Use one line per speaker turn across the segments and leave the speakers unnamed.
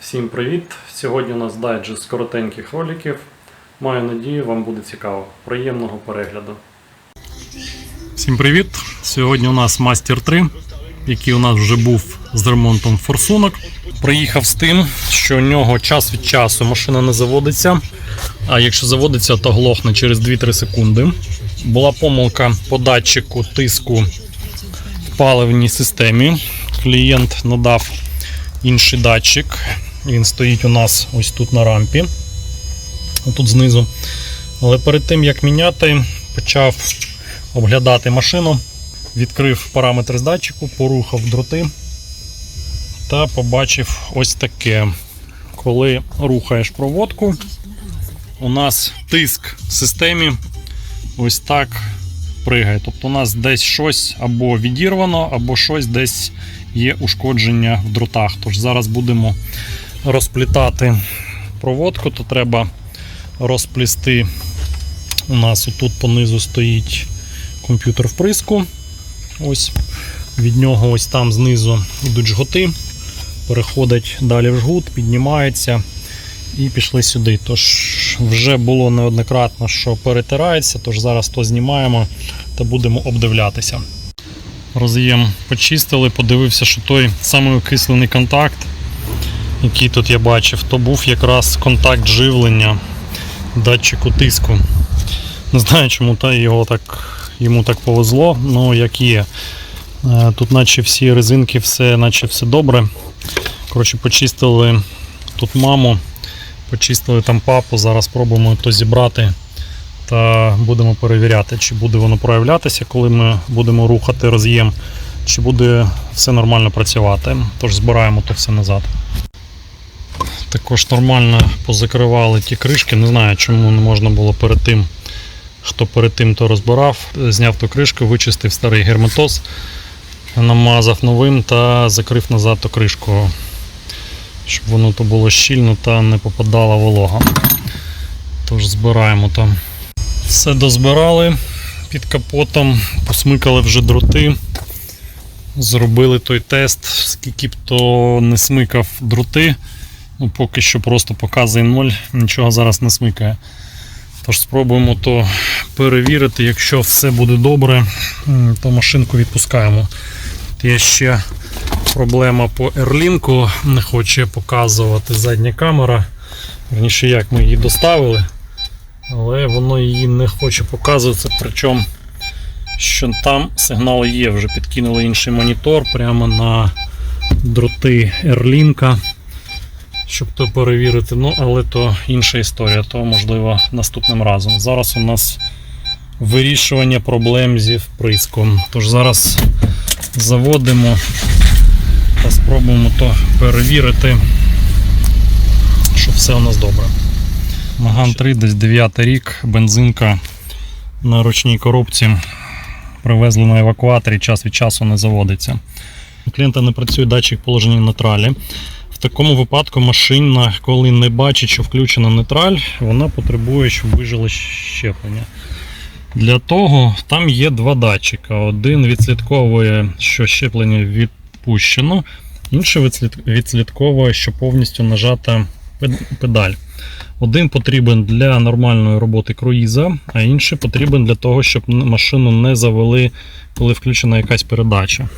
Всім привіт! Сьогодні у нас дайджест коротеньких роликів. Маю надію, вам буде цікаво. Приємного перегляду. Всім привіт! Сьогодні у нас Master 3, який у нас вже був з ремонтом форсунок. Приїхав з тим, що у нього час від часу машина не заводиться. А якщо заводиться, то глохне через 2-3 секунди. Була помилка по датчику тиску в паливній системі. Клієнт надав інший датчик. Він стоїть у нас ось тут на рампі, тут знизу. Але перед тим як міняти, почав оглядати машину, відкрив параметри з датчику, порухав дроти та побачив ось таке. Коли рухаєш проводку, у нас тиск в системі ось так пригає. Тобто у нас десь щось або відірвано, або щось десь є ушкодження в дротах. Тож зараз будемо розплітати проводку, то треба розплісти. У нас отут понизу стоїть комп'ютер вприску. Ось від нього ось там знизу йдуть жгути, переходить далі в жгут, піднімається і пішли сюди. Тож вже було неоднократно, що перетирається, тож зараз то знімаємо та будемо обдивлятися. Роз'єм почистили, подивився, що той самий окислений контакт, який тут я бачив, то був якраз контакт живлення датчику тиску. Не знаю, чому та його так, йому так повезло, але як є. Е, Тут наче всі резинки, все, наче все добре. Коротше, почистили тут маму, почистили там папу, зараз спробуємо то зібрати та будемо перевіряти, чи буде воно проявлятися, коли ми будемо рухати роз'єм, чи буде все нормально працювати. Тож збираємо то все назад. Також нормально позакривали ті кришки. Не знаю, чому не можна було перед тим, хто перед тим то розбирав. Зняв ту кришку, вичистив старий герметоз, намазав новим та закрив назад ту кришку, щоб воно то було щільно та не попадала волога. Тож збираємо там. Все дозбирали під капотом, посмикали вже дроти. Зробили той тест, скільки б то не смикав дроти. Ну, поки що просто показує 0, нічого зараз не смикає. Тож спробуємо то перевірити. Якщо все буде добре, то машинку відпускаємо. Є ще проблема по Ерлінку, не хоче показувати задня камера. Верніше, як ми її доставили, але воно її не хоче показувати. Причому, що там сигнал є, вже підкинули інший монітор прямо на дроти Ерлінка щоб то перевірити. Ну, але то інша історія, то можливо наступним разом. Зараз у нас вирішування проблем зі вприском. Тож зараз заводимо та спробуємо то перевірити, що все у нас добре. Маган 3, десь 9 рік, бензинка на ручній коробці. Привезли на евакуаторі, час від часу не заводиться. У клієнта не працює датчик положення нейтралі. В такому випадку машина, коли не бачить, що включена нейтраль, вона потребує, щоб вижили щеплення. Для того там є два датчика. Один відслідковує, що щеплення відпущено, інший відслідковує, що повністю нажата педаль. Один потрібен для нормальної роботи круїза, а інший потрібен для того, щоб машину не завели, коли включена якась передача.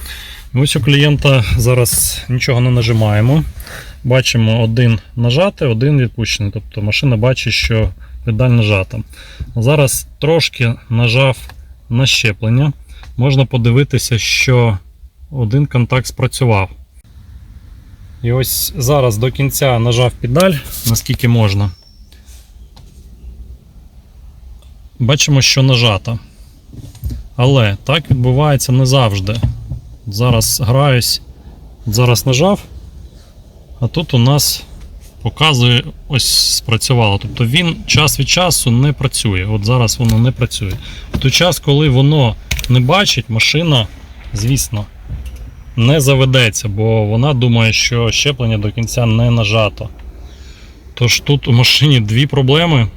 Ось у клієнта зараз нічого не нажимаємо. Бачимо один нажати, один відпущений. Тобто машина бачить, що педаль нажата. Зараз трошки нажав на щеплення. Можна подивитися, що один контакт спрацював. І ось зараз до кінця нажав педаль, наскільки можна. Бачимо, що нажата. Але так відбувається не завжди. Зараз граюсь, зараз нажав, а тут у нас показує ось спрацювало. Тобто він час від часу не працює. От зараз воно не працює. В той час, коли воно не бачить, машина, звісно, не заведеться, бо вона думає, що щеплення до кінця не нажато. Тож тут у машині дві проблеми.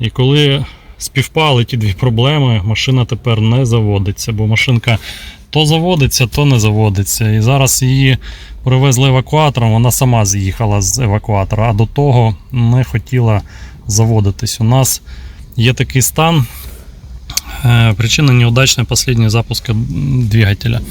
І коли співпали ті дві проблеми, машина тепер не заводиться, бо машинка то заводиться, то не заводиться. І зараз її привезли евакуатором, вона сама з'їхала з евакуатора, а до того не хотіла заводитись. У нас є такий стан. Э, Причина неудачной последнего запуска двигателя.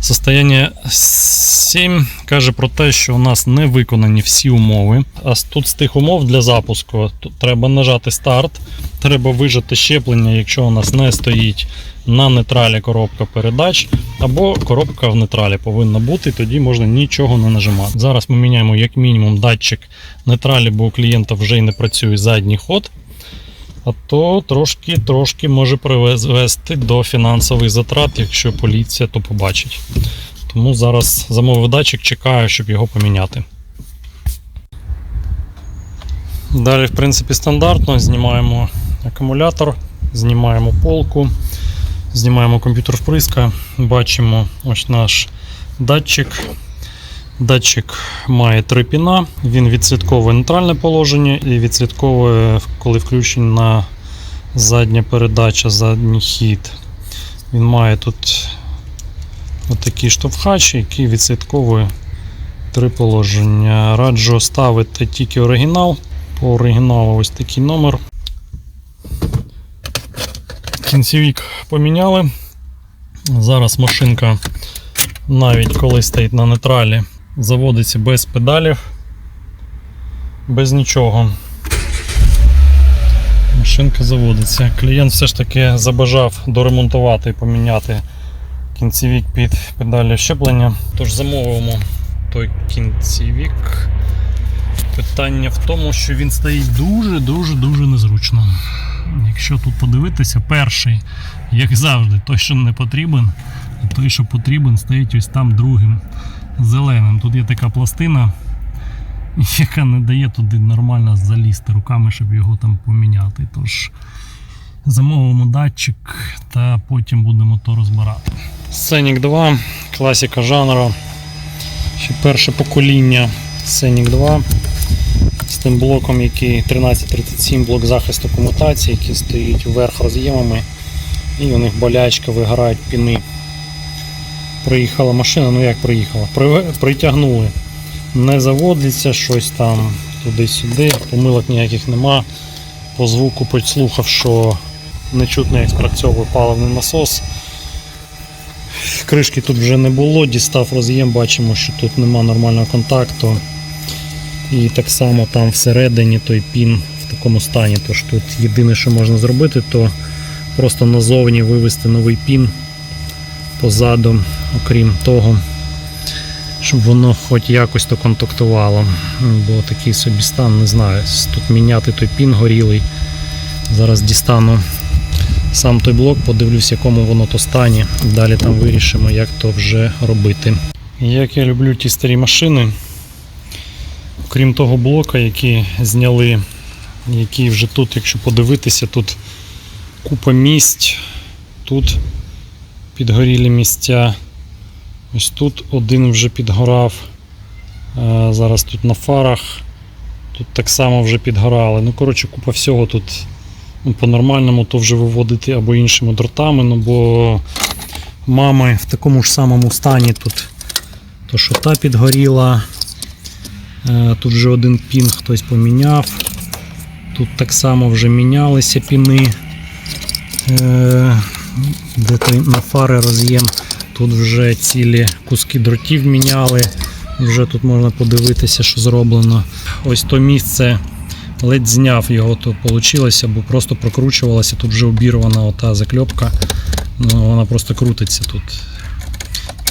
Состояние 7 каже про те, що у нас не виконані всі умови. А тут з тих умов для запуску тут треба нажати старт, треба вижати щеплення, якщо у нас не стоїть на нейтралі коробка передач, або коробка в нейтралі повинна бути, тоді можна нічого не нажимати. Зараз ми міняємо як мінімум датчик нейтралі, бо у клієнта вже й не працює задній ход. А то трошки трошки може привести до фінансових затрат, якщо поліція то побачить. Тому зараз замовив датчик, чекаю, щоб його поміняти. Далі, в принципі, стандартно. Знімаємо акумулятор, знімаємо полку, знімаємо комп'ютер вприска, бачимо ось наш датчик. Датчик має три піна, він відслідковує нейтральне положення і відслідковує, коли включена на задня передача, задній хід. Він має тут отакий штовхач, який відслідковує три положення. Раджу ставити тільки оригінал. По оригіналу ось такий номер. Кінцевік поміняли. Зараз машинка, навіть коли стоїть на нейтралі, заводиться без педалів, без нічого. Машинка заводиться. Клієнт все ж таки забажав доремонтувати і поміняти кінцевік під педалі щеплення. Тож замовимо той кінцевік. Питання в тому, що він стоїть дуже-дуже-дуже незручно. Якщо тут подивитися, перший, як завжди, той, що не потрібен, а той, що потрібен, стоїть ось там другим зеленим. Тут є така пластина, яка не дає туди нормально залізти руками, щоб його там поміняти. Тож замовимо датчик та потім будемо то розбирати. Scenic 2, класика жанру. Ще перше покоління Scenic 2 з тим блоком, який 1337 блок захисту комутації, який стоїть вверх роз'ємами, і у них болячка, вигорають піни. Приїхала машина, ну як приїхала? Притягнули. Не заводиться щось там туди-сюди, помилок ніяких нема. По звуку підслухав, що не чутно, як спрацьовує паливний насос. Кришки тут вже не було, дістав роз'єм, бачимо, що тут нема нормального контакту. І так само там всередині той пін в такому стані. Тож тут єдине, що можна зробити, то просто назовні вивести новий пін позаду, окрім того, щоб воно хоч якось то контактувало. Бо такий собі стан, не знаю. Тут міняти той пін горілий. Зараз дістану сам той блок, подивлюсь, в якому воно то стані. Далі там вирішимо, як то вже робити. Як я люблю ті старі машини, Крім того блока, який зняли, який вже тут, якщо подивитися, тут купа місць, тут підгорілі місця. Ось тут один вже підгорав. Е, Зараз тут на фарах. Тут так само вже підгорали. Ну, коротше, купа всього тут ну, по-нормальному то вже виводити або іншими дротами, ну бо мами в такому ж самому стані тут. То що та підгоріла, Е, Тут вже один пін хтось поміняв. Тут так само вже мінялися піни. Де той на фари роз'єм. Тут вже цілі куски дротів міняли. Вже тут можна подивитися, що зроблено. Ось то місце ледь зняв його, то вийшло, бо просто прокручувалася. Тут вже обірвана ота закльопка. Ну, вона просто крутиться тут.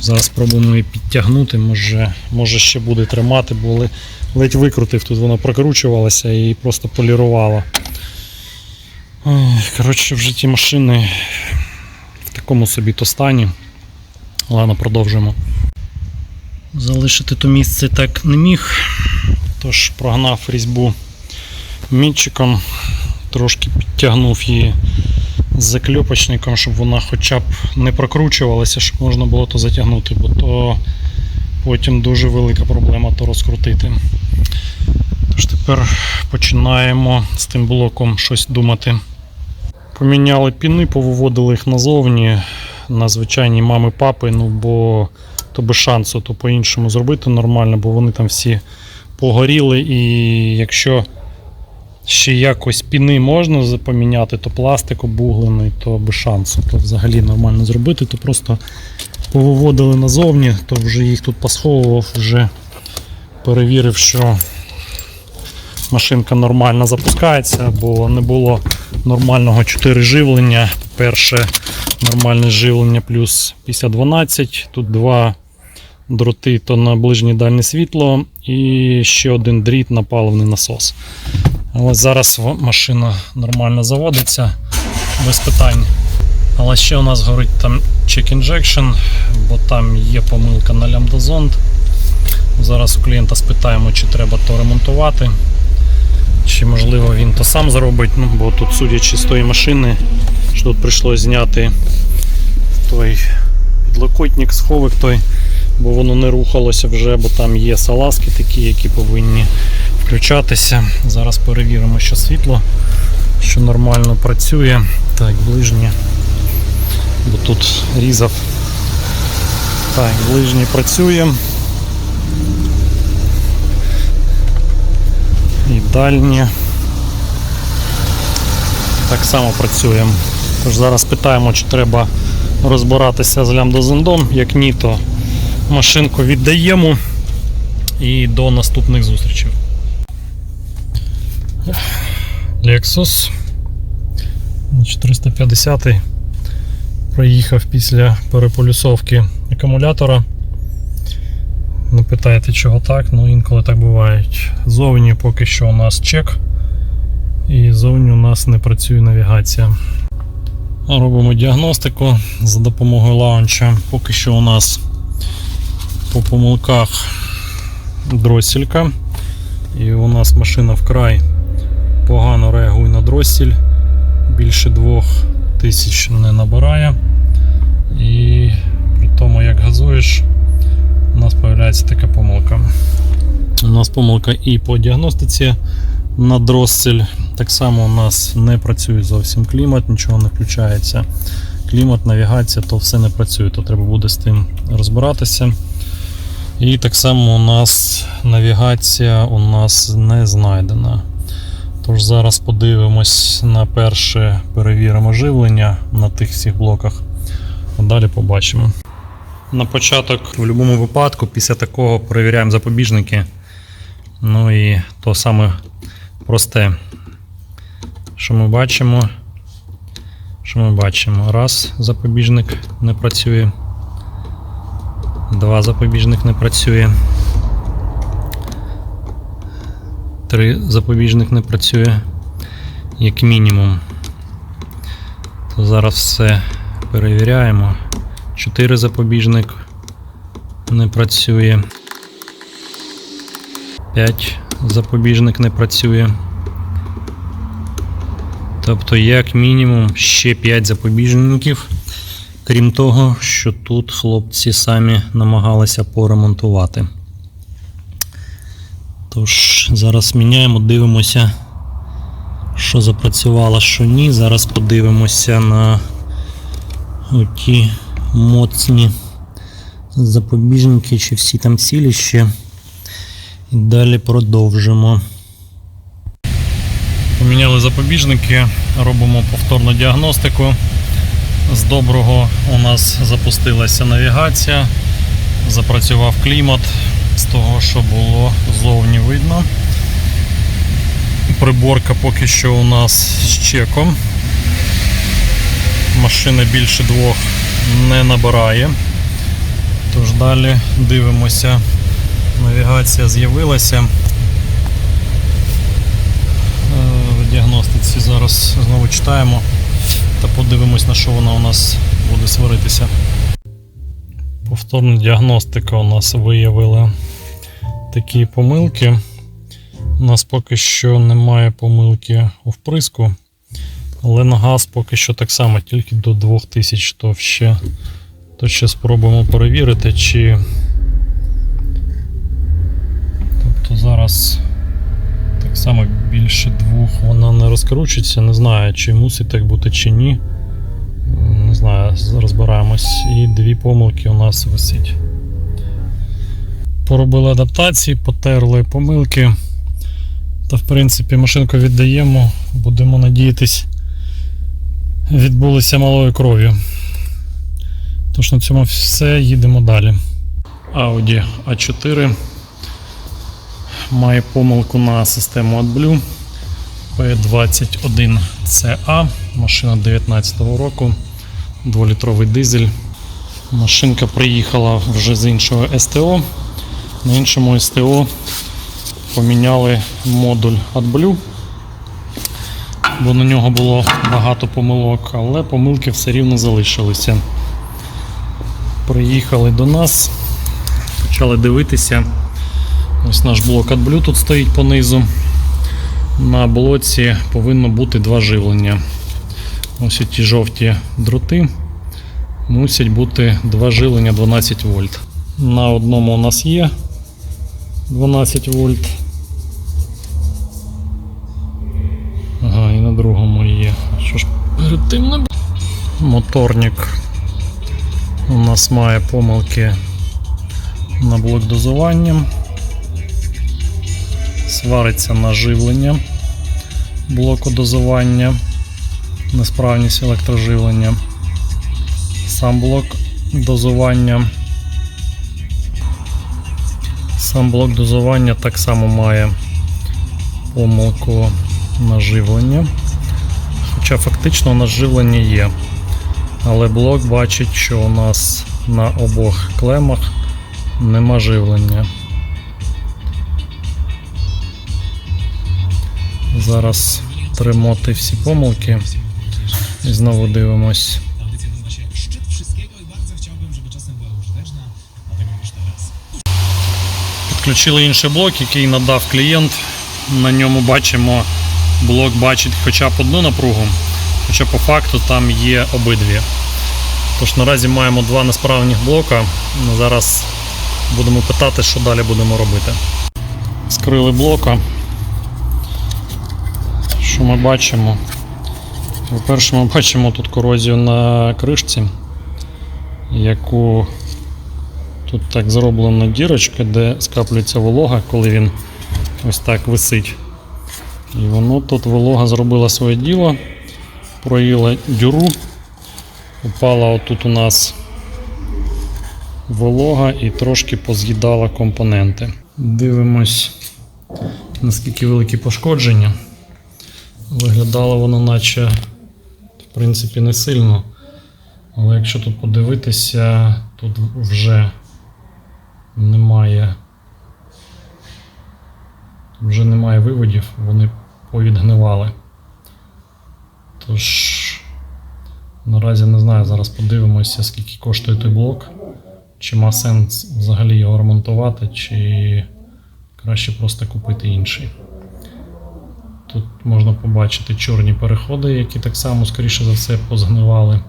Зараз спробуємо її підтягнути, може, може ще буде тримати, бо ледь викрутив, тут воно прокручувалося і просто полірувало. Коротше, вже ті машини в такому собі то стані. Ладно, продовжуємо. Залишити то місце так не міг, тож прогнав різьбу мітчиком, трошки підтягнув її закльопочником, щоб вона хоча б не прокручувалася, щоб можна було то затягнути, бо то потім дуже велика проблема то розкрутити. Тож тепер починаємо з тим блоком щось думати. Поміняли піни, повиводили їх назовні. на звичайні мами папи, ну бо то без шансу то по-іншому зробити нормально, бо вони там всі погоріли. І якщо ще якось піни можна за- поміняти, то пластик обуглений, то без шансу. То взагалі нормально зробити, то просто повиводили назовні, то вже їх тут посховував, вже перевірив, що машинка нормально запускається, бо не було нормального 4 живлення. Перше нормальне живлення плюс 5012. Тут два дроти то на ближнє дальнє світло і ще один дріт на паливний насос. Але зараз машина нормально заводиться без питань. Але ще у нас горить там check injection, бо там є помилка на лямбдазонд. Зараз у клієнта спитаємо, чи треба то ремонтувати. Чи можливо він то сам зробить, ну, бо тут, судячи з тої машини, що тут прийшлось зняти той підлокотник, сховик той, бо воно не рухалося вже, бо там є салазки такі, які повинні включатися. Зараз перевіримо, що світло, що нормально працює. Так, ближнє. Бо тут різав. Так, ближнє працює. І. Так само працюємо. Тож зараз питаємо, чи треба розбиратися з лямбдозондом. Як ні, то машинку віддаємо і до наступних зустрічей. Lexus 450 проїхав після переполюсовки акумулятора. Не питайте, чого так, ну інколи так буває. Зовні поки що у нас чек, і зовні у нас не працює навігація. Робимо діагностику за допомогою лаунча. Поки що у нас по помилках дросселька. І у нас машина вкрай погано реагує на дроссель. Більше 2000 не набирає. І при тому, як газуєш, у нас з'являється така помилка. У нас помилка і по діагностиці на дроссель. Так само у нас не працює зовсім клімат, нічого не включається. Клімат, навігація, то все не працює, то треба буде з тим розбиратися. І так само у нас навігація у нас не знайдена. Тож зараз подивимось на перше перевіримо живлення на тих всіх блоках. А далі побачимо. На початок, в будь-якому випадку, після такого перевіряємо запобіжники. Ну і то саме просте, що ми бачимо. Що ми бачимо? Раз, запобіжник не працює. Два запобіжник не працює. Три запобіжник не працює. Як мінімум. То зараз все перевіряємо. 4 запобіжник не працює. 5 запобіжник не працює. Тобто, як мінімум, ще 5 запобіжників. Крім того, що тут хлопці самі намагалися поремонтувати. Тож, зараз міняємо, дивимося, що запрацювало, що ні. Зараз подивимося на оті моцні запобіжники, чи всі там цілі ще. І далі продовжимо. Поміняли запобіжники, робимо повторну діагностику. З доброго у нас запустилася навігація, запрацював клімат з того, що було зовні видно. Приборка поки що у нас з чеком. Машина більше двох не набирає. Тож далі дивимося. Навігація з'явилася. Е, В діагностиці зараз знову читаємо та подивимось, на що вона у нас буде сваритися. Повторна діагностика у нас виявила такі помилки. У нас поки що немає помилки у вприску, але на газ поки що так само, тільки до 2000, то ще, то ще спробуємо перевірити, чи. Тобто зараз так само більше двох вона не розкручується. Не знаю, чи мусить так бути, чи ні. Не знаю. розбираємось. І дві помилки у нас висить. Поробили адаптації, потерли помилки. Та в принципі машинку віддаємо. Будемо надіятись, відбулися малою кров'ю. Тож на цьому все, їдемо далі. Audi A4 має помилку на систему AdBlue P21CA, машина 19 року, 2-літровий дизель. Машинка приїхала вже з іншого СТО. На іншому СТО поміняли модуль AdBlue, бо на нього було багато помилок, але помилки все рівно залишилися. Приїхали до нас, почали дивитися. Ось наш блок AdBlue тут стоїть понизу. На блоці повинно бути два живлення. Ось ті жовті дроти. Мусять бути два живлення 12 вольт. На одному у нас є 12 вольт. Бу- Моторник у нас має помилки на блок дозування. Свариться на живлення блоку дозування, несправність електроживлення. Сам блок дозування. Сам блок дозування так само має помилку на живлення. Хоча фактично у нас живлення є. Але блок бачить, що у нас на обох клемах нема живлення. Зараз тримоти всі помилки. І знову дивимось. Підключили інший блок, який надав клієнт. На ньому бачимо, блок бачить хоча б одну напругу, хоча по факту там є обидві. Тож наразі маємо два несправних блока. Зараз будемо питати, що далі будемо робити. Скрили блока. Що ми бачимо? По-перше, ми бачимо тут корозію на кришці, яку Тут так зроблена дірочка, де скаплюється волога, коли він ось так висить. І воно тут волога зробила своє діло, проїла дюру, упала отут у нас волога і трошки поз'їдала компоненти. Дивимось, наскільки великі пошкодження. Виглядало воно, наче в принципі не сильно. Але якщо тут подивитися, тут вже немає. Вже немає виводів, вони повідгнивали. Тож, наразі не знаю, зараз подивимося, скільки коштує той блок. Чи має сенс взагалі його ремонтувати, чи краще просто купити інший. Тут можна побачити чорні переходи, які так само, скоріше за все, позгнивали.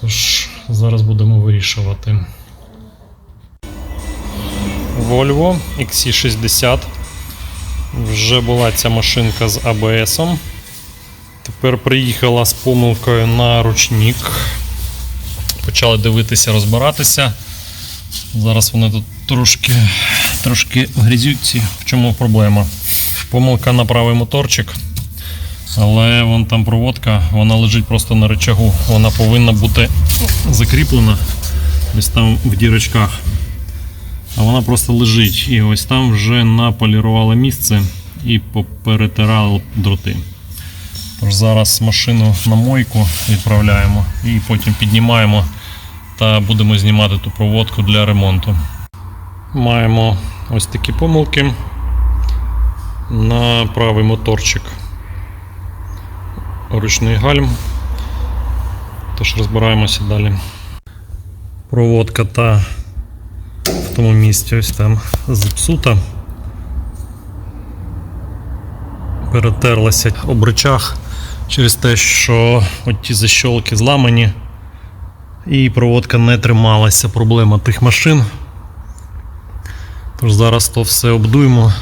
Тож, зараз будемо вирішувати. Volvo XC60. Вже була ця машинка з ABS. -ом. Тепер приїхала з помилкою на ручник. Почали дивитися, розбиратися. Зараз вони тут трошки, трошки в. В чому проблема? Помилка на правий моторчик. Але вон там проводка, вона лежить просто на рычагу. Вона повинна бути закріплена десь там в дірочках а вона просто лежить. І ось там вже наполірували місце і поперетирали дроти. Тож зараз машину на мойку відправляємо і потім піднімаємо та будемо знімати ту проводку для ремонту. Маємо ось такі помилки на правий моторчик. Ручний гальм. Тож розбираємося далі. Проводка та в тому місці ось там зіпсута. Перетерлася об речах через те, що от ті защолки зламані, і проводка не трималася. Проблема тих машин. Тож зараз то все обдуємо,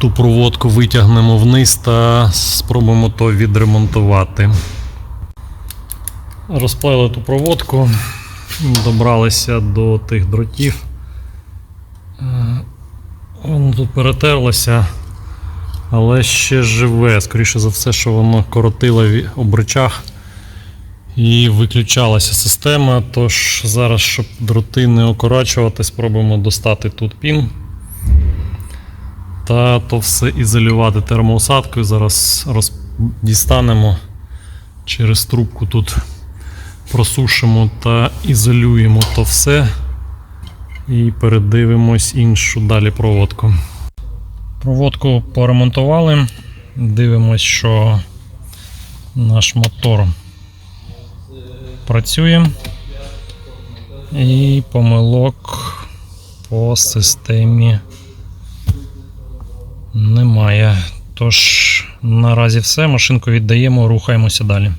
ту проводку витягнемо вниз та спробуємо то відремонтувати. Розплели ту проводку, добралися до тих дротів. Е, Воно тут перетерлося, але ще живе. Скоріше за все, що воно коротило в обричах і виключалася система. Тож зараз, щоб дроти не окорачувати, спробуємо достати тут пін. Та то все ізолювати термоусадкою. Зараз роз... дістанемо через трубку тут просушимо та ізолюємо то все. І передивимось іншу далі проводку. Проводку поремонтували. Дивимось, що наш мотор працює. І помилок по системі немає. Тож, наразі все. Машинку віддаємо, рухаємося далі.